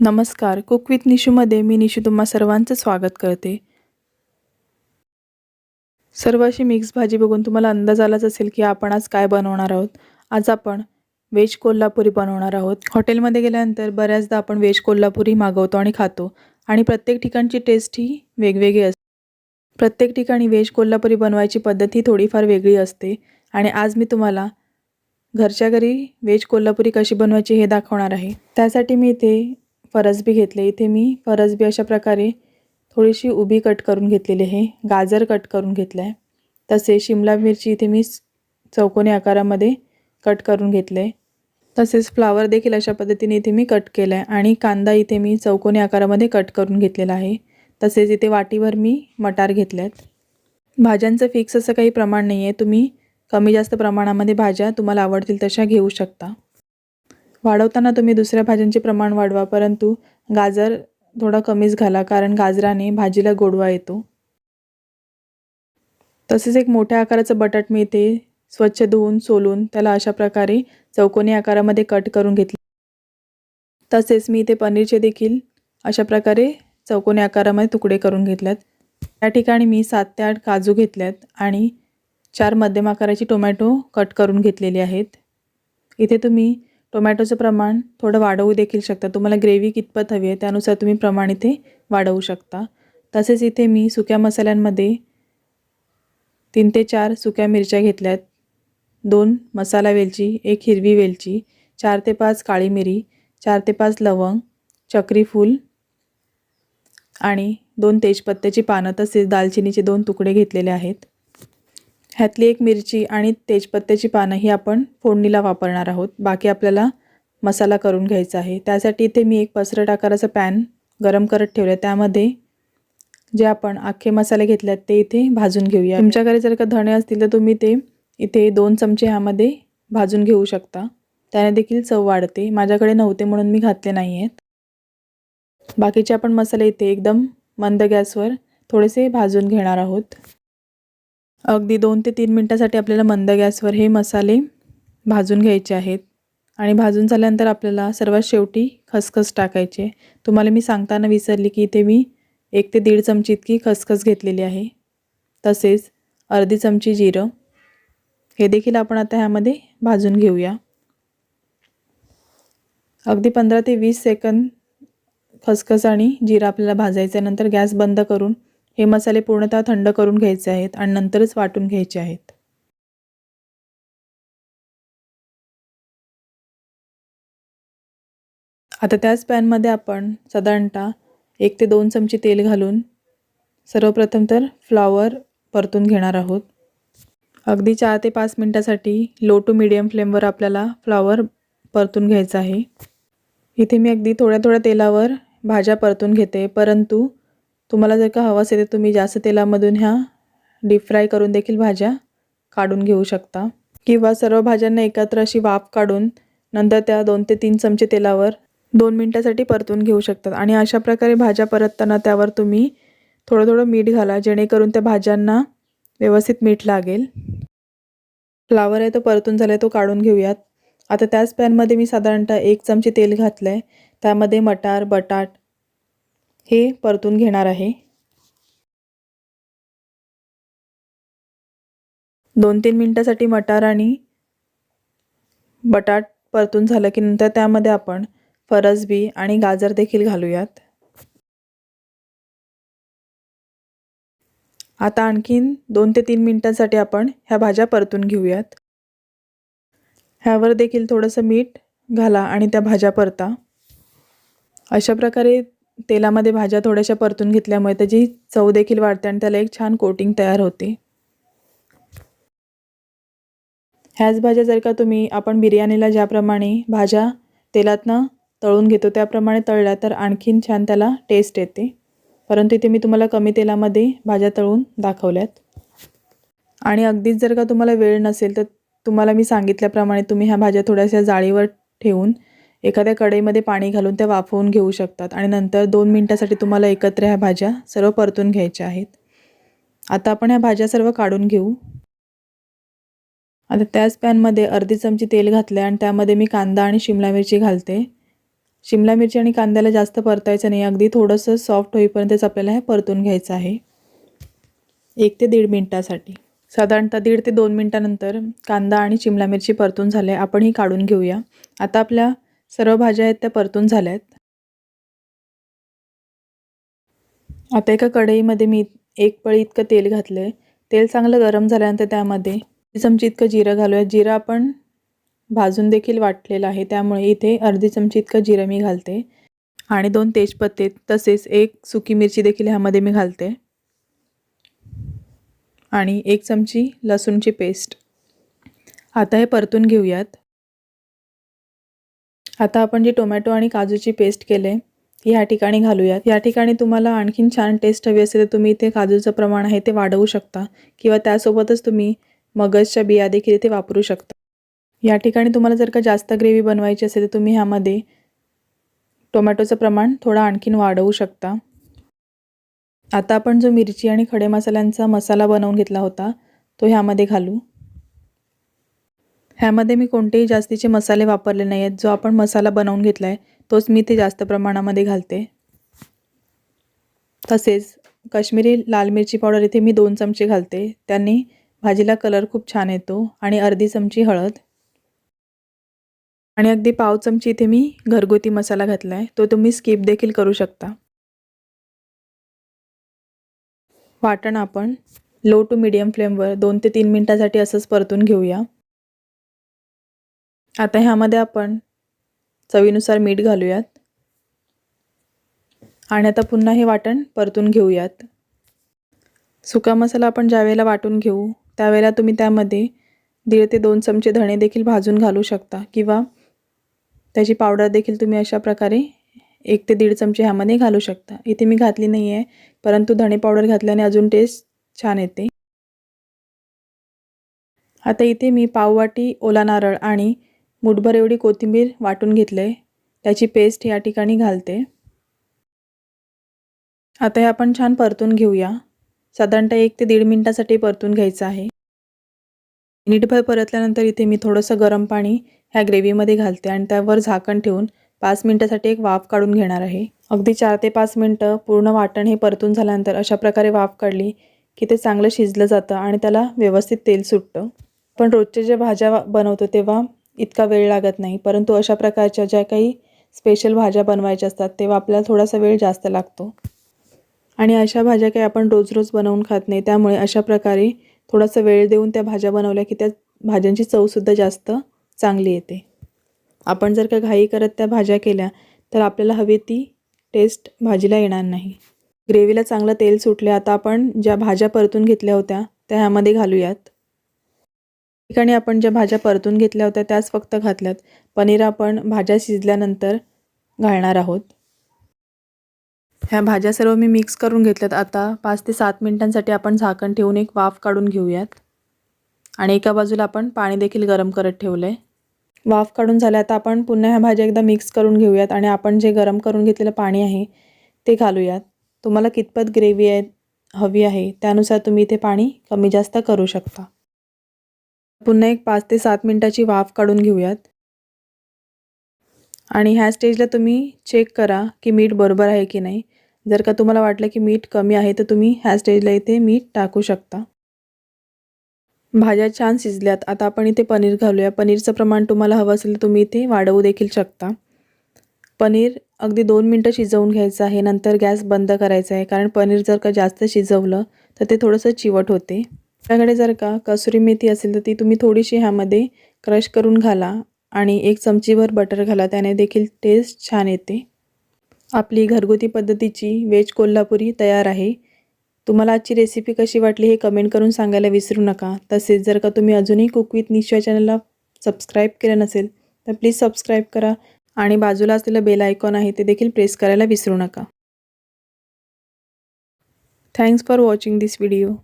नमस्कार cook with निशूमध्ये मी निशू तुम्हा सर्वांचं स्वागत करते. सर्व अशी मिक्स भाजी बघून तुम्हाला अंदाज आलाच असेल की आपण आज काय बनवणार आहोत. आज आपण व्हेज कोल्हापुरी बनवणार आहोत. हॉटेलमध्ये गेल्यानंतर बऱ्याचदा आपण व्हेज कोल्हापुरी मागवतो आणि खातो आणि प्रत्येक ठिकाणची टेस्ट ही वेगवेगळी असते प्रत्येक ठिकाणी व्हेज कोल्हापुरी बनवायची पद्धत ही थोडीफार वेगळी असते आणि आज मी तुम्हाला घरच्या घरी व्हेज कोल्हापुरी कशी बनवायची हे दाखवणार आहे. त्यासाठी मी इथे फरसबी घेतले. इथे मी फरसबी अशा प्रकारे थोडीशी उभी कट करून घेतलेली आहे. गाजर कट करून घेतलं आहे तसे शिमला मिरची इथे मी चौकोनी आकारामध्ये कट करून घेतलं आहे तसेच फ्लावर देखील अशा पद्धतीने इथे मी कट केलं आहे आणि कांदा इथे मी चौकोनी आकारामध्ये कट करून घेतलेला आहे. तसेच इथे वाटीवर मी मटार घेतले आहेत भाज्यांचं फिक्स असं काही प्रमाण नाही आहे तुम्ही कमी जास्त प्रमाणामध्ये भाज्या तुम्हाला आवडतील तशा घेऊ शकता. वाढवताना तुम्ही दुसऱ्या भाज्यांचे प्रमाण वाढवा परंतु गाजर थोडा कमीच घाला कारण गाजराने भाजीला गोडवा येतो. तसेच एक मोठ्या आकाराचं बटाट मी इथे स्वच्छ धुवून सोलून त्याला अशा प्रकारे चौकोनी आकारामध्ये कट करून घेतले. तसेच मी इथे पनीरचे देखील अशा प्रकारे चौकोनी आकारामध्ये तुकडे करून घेतल्यात. त्या ठिकाणी मी सात ते आठ काजू घेतल्यात आणि चार मध्यम आकाराची टोमॅटो कट करून घेतलेली आहेत. इथे तुम्ही टोमॅटोचं प्रमाण थोडं वाढवू देखील शकता. तुम्हाला ग्रेव्ही कितपत हवी आहे त्यानुसार तुम्ही प्रमाण इथे वाढवू शकता. तसेच इथे मी सुक्या मसाल्यांमध्ये तीन ते चार सुक्या मिरच्या घेतल्यात. दोन मसाला वेलची एक हिरवी वेलची चार ते पाच काळी मिरी चार ते पाच लवंग चक्री फूल आणि दोन तेजपत्त्याची पानं तसेच दालचिनीचे दोन तुकडे घेतलेले आहेत. ह्यातली एक मिरची आणि तेजपत्त्याची पानं ही आपण फोडणीला वापरणार आहोत. बाकी आपल्याला मसाला करून घ्यायचा आहे. त्यासाठी इथे मी एक पसरट आकाराचं पॅन गरम करत ठेवलं आहे त्यामध्ये जे आपण अख्खे मसाले घेतले आहेत ते इथे भाजून घेऊया. तुमच्याकडे जर का धणे असतील तर तुम्ही ते इथे दोन चमचे ह्यामध्ये भाजून घेऊ शकता. त्याने देखील चव वाढते. माझ्याकडे नव्हते म्हणून मी घातले नाही आहेत बाकीचे आपण मसाले इथे एकदम मंद गॅसवर थोडेसे भाजून घेणार आहोत. अगदी दोन ते तीन मिनटासाठी आपल्याला मंद गॅसवर हे मसाले भाजून घ्यायचे आहेत. आणि भाजून झाल्यानंतर आपल्याला सर्वात शेवटी खसखस टाकायचे. तुम्हाला मी सांगताना विसरली की इथे मी एक ते दीड चमची इतकी खसखस घेतलेली आहे. तसेच अर्धी चमची जिरं. हे देखील आपण आता ह्यामध्ये भाजून घेऊया. अगदी पंधरा ते वीस सेकंद खसखस आणि जिरा आपल्याला भाजायचं नंतर गॅस बंद करून हे मसाले पूर्णतः थंड करून घ्यायचे आहेत आणि नंतरच वाटून घ्यायचे आहेत. आता त्याच पॅनमध्ये आपण साधारणतः एक ते दोन चमचे तेल घालून सर्वप्रथम तर फ्लॉवर परतून घेणार आहोत. अगदी चार ते पाच मिनटासाठी लो टू मिडियम फ्लेमवर आपल्याला फ्लॉवर परतून घ्यायचं आहे. इथे मी अगदी थोड्या थोड्या तेलावर भाज्या परतून घेते परंतु तुम्हाला जर का हवं असेल तर तुम्ही जास्त तेलामधून ह्या डीप फ्राय करून देखील भाज्या काढून घेऊ शकता. किंवा सर्व भाज्यांना एकत्र अशी वाफ काढून नंतर त्या दोन ते तीन चमचे तेलावर दोन मिनटासाठी परतून घेऊ शकतात. आणि अशा प्रकारे भाज्या परतताना त्यावर तुम्ही थोडं थोडं मीठ घाला जेणेकरून त्या भाज्यांना व्यवस्थित मीठ लागेल. फ्लावर आहे तो परतून झाला आहे तो काढून घेऊयात. आता त्याच पॅनमध्ये मी साधारणतः एक चमचे तेल घातलं आहे त्यामध्ये मटार बटाट हे परतून घेणार आहे. दोन तीन मिनटासाठी मटार आणि बटाट परतून झालं की नंतर त्यामध्ये आपण फरसबी आणि गाजर देखील घालूयात. आता आणखीन दोन ते तीन मिनटांसाठी आपण ह्या भाज्या परतून घेऊयात. ह्यावर देखील थोडंसं मीठ घाला आणि त्या भाज्या परता. अशा प्रकारे तेलामध्ये भाज्या थोड्याशा परतून घेतल्यामुळे त्याची चव देखील वाढते आणि त्याला एक छान कोटिंग तयार होते. ह्याच भाज्या जर का तुम्ही आपण बिर्याणीला ज्याप्रमाणे भाज्या तेलातनं तळून घेतो त्याप्रमाणे तळल्या तर आणखीन छान त्याला टेस्ट येते. परंतु इथे मी तुम्हाला कमी तेलामध्ये भाज्या तळून दाखवल्यात. आणि अगदीच जर का तुम्हाला वेळ नसेल तर तुम्हाला मी सांगितल्याप्रमाणे तुम्ही ह्या भाज्या थोड्याशा जाळीवर ठेवून एखाद्या कढईमध्ये पाणी घालून त्या वाफवून घेऊ शकतात. आणि नंतर दोन मिनटासाठी तुम्हाला एकत्र ह्या भाज्या सर्व परतून घ्यायच्या आहेत. आता आपण ह्या भाज्या सर्व काढून घेऊ. आता त्याच पॅनमध्ये अर्धी चमची तेल घातले आणि त्यामध्ये मी कांदा आणि शिमला मिरची घालते. शिमला मिरची आणि कांद्याला जास्त परतायचं नाही. अगदी थोडंसं सॉफ्ट होईपर्यंतच आपल्याला हे परतून घ्यायचं आहे. एक ते दीड मिनटासाठी. साधारणतः दीड ते दोन मिनटानंतर कांदा आणि शिमला मिरची परतून झाल्या. आपण ही काढून घेऊया. आता आपल्या सर्व भाज्या आहेत त्या परतून झाल्या आहेत आता एका कढईमध्ये मी एक पळी इतकं तेल घातलं आहे तेल चांगलं गरम झाल्यानंतर त्यामध्ये चमची इतकं जिरं घालूया जिरं आपण भाजून देखील वाटलेलं आहे त्यामुळे इथे अर्धी चमची इतकं जिरं मी घालते. आणि दोन तेजपत्ते तसेच एक सुकी मिरची देखील ह्यामध्ये मी घालते. आणि एक चमची लसूणची पेस्ट. आता हे परतून घेऊयात. आता आपण जी टोमॅटो आणि काजूची पेस्ट केले ती ह्या ठिकाणी घालूयात. या ठिकाणी तुम्हाला आणखीन छान टेस्ट हवी असेल तर तुम्ही इथे काजूचं प्रमाण आहे ते वाढवू शकता किंवा त्यासोबतच तुम्ही मगजच्या बिया देखील इथे वापरू शकता. या ठिकाणी तुम्हाला जर का जास्त ग्रेव्ही बनवायची असेल तर तुम्ही ह्यामध्ये टोमॅटोचं प्रमाण थोडं आणखीन वाढवू शकता. आता आपण जो मिरची आणि खडे मसाल्यांचा मसाला बनवून घेतला होता तो ह्यामध्ये घालू. ह्यामध्ये मी कोणतेही जास्तीचे मसाले वापरले नाही आहेत जो आपण मसाला बनवून घेतला आहे तोच मी ते जास्त प्रमाणामध्ये घालते. तसेच काश्मीरी लाल मिरची पावडर इथे मी दोन चमचे घालते. त्यांनी भाजीला कलर खूप छान येतो आणि अर्धी चमची हळद. आणि अगदी पाव चमची इथे मी घरगुती मसाला घातला आहे तो तुम्ही स्किप देखील करू शकता. वाटण आपण लो टू मीडियम फ्लेमवर दोन ते तीन मिनटासाठी असंच परतून घेऊया. आता ह्यामध्ये आपण चवीनुसार मीठ घालूयात. आणि आता पुन्हा हे वाटण परतून घेऊयात. सुका मसाला आपण ज्यावेळेला वाटून घेऊ त्यावेळेला तुम्ही त्यामध्ये दीड ते दोन चमचे धणे देखील भाजून घालू शकता किंवा त्याची पावडर देखील तुम्ही अशा प्रकारे एक ते दीड चमचे ह्यामध्ये घालू शकता. इथे मी घातली नाही आहे परंतु धणे पावडर घातल्याने अजून टेस्ट छान येते. आता इथे मी पाववाटी ओला नारळ आणि मुठभर एवढी कोथिंबीर वाटून घेतले त्याची पेस्ट या ठिकाणी घालते. आता हे आपण छान परतून घेऊया. साधारणतः एक ते दीड मिनटासाठी परतून घ्यायचं आहे. नीटभर परतल्यानंतर इथे मी थोडंसं गरम पाणी ह्या ग्रेव्हीमध्ये घालते आणि त्यावर झाकण ठेवून पाच मिनटासाठी एक वाफ काढून घेणार आहे. अगदी चार ते पाच मिनटं पूर्ण वाटण हे परतून झाल्यानंतर अशा प्रकारे वाफ काढली की ते चांगलं शिजलं जातं आणि त्याला व्यवस्थित तेल सुटतं. पण रोजच्या ज्या भाज्या बनवतो तेव्हा इतका वेळ लागत नाही. परंतु अशा प्रकारच्या ज्या काही स्पेशल भाज्या बनवायच्या असतात तेव्हा आपल्याला थोडासा वेळ जास्त लागतो. आणि अशा भाज्या काही आपण रोज रोज बनवून खात नाही. त्यामुळे अशा प्रकारे थोडासा वेळ देऊन त्या भाज्या बनवल्या की त्या भाज्यांची चवसुद्धा जास्त चांगली येते. आपण जर का घाई करत त्या भाज्या केल्या तर आपल्याला हवी ती टेस्ट भाजीला येणार नाही. ग्रेव्हीला चांगलं तेल सुटले आता आपण ज्या भाज्या परतून घेतल्या होत्या त्या ह्यामध्ये घालूयात. ठिकाणी आपण ज्या भाज्या परतून घेतल्या होत्या त्याच फक्त घातल्यात. पनीर आपण भाज्या शिजल्यानंतर घालणार आहोत. ह्या भाज्या सर्व मी मिक्स करून घेतल्यात. आता पाच ते सात मिनिटांसाठी आपण झाकण ठेवून एक वाफ काढून घेऊयात. आणि एका बाजूला आपण पाणी देखील गरम करत ठेवलं आहे वाफ काढून झाल्या आता आपण पुन्हा ह्या भाज्या एकदा मिक्स करून घेऊयात आणि आपण जे गरम करून घेतलेलं पाणी आहे ते घालूयात. तुम्हाला कितपत ग्रेव्ही आहे हवी आहे त्यानुसार तुम्ही इथे पाणी कमी जास्त करू शकता. पुन्हा एक पाच ते सात मिनटाची वाफ काढून घेऊयात. आणि ह्या स्टेजला तुम्ही चेक करा की मीठ बरोबर आहे की नाही. जर का तुम्हाला वाटलं की मीठ कमी आहे तर तुम्ही ह्या स्टेजला इथे मीठ टाकू शकता. भाज्या छान शिजल्यात. आता आपण इथे पनीर घालूया. पनीरचं प्रमाण तुम्हाला हवं असेल तर तुम्ही इथे वाढवू देखील शकता. पनीर अगदी दोन मिनटं शिजवून घ्यायचं आहे. नंतर गॅस बंद करायचा आहे. कारण पनीर जर का जास्त शिजवलं तर ते थोडंसं चिवट होते. आपल्याकडे जर का कसुरी मेथी असेल तर ती तुम्ही थोडीशी ह्यामध्ये क्रश करून घाला आणि एक चमचीभर बटर घाला. त्याने देखील टेस्ट छान येते. आपली घरगुती पद्धतीची वेज कोल्हापुरी तयार आहे. तुम्हाला आजची रेसिपी कशी वाटली हे कमेंट करून सांगायला विसरू नका. तसेच जर का तुम्ही अजूनही कुक विथ निश्चय चॅनलला सबस्क्राईब केलं नसेल तर प्लीज सबस्क्राईब करा आणि बाजूला असलेलं बेल आयकॉन आहे ते देखील प्रेस करायला विसरू नका. Thanks for watching this video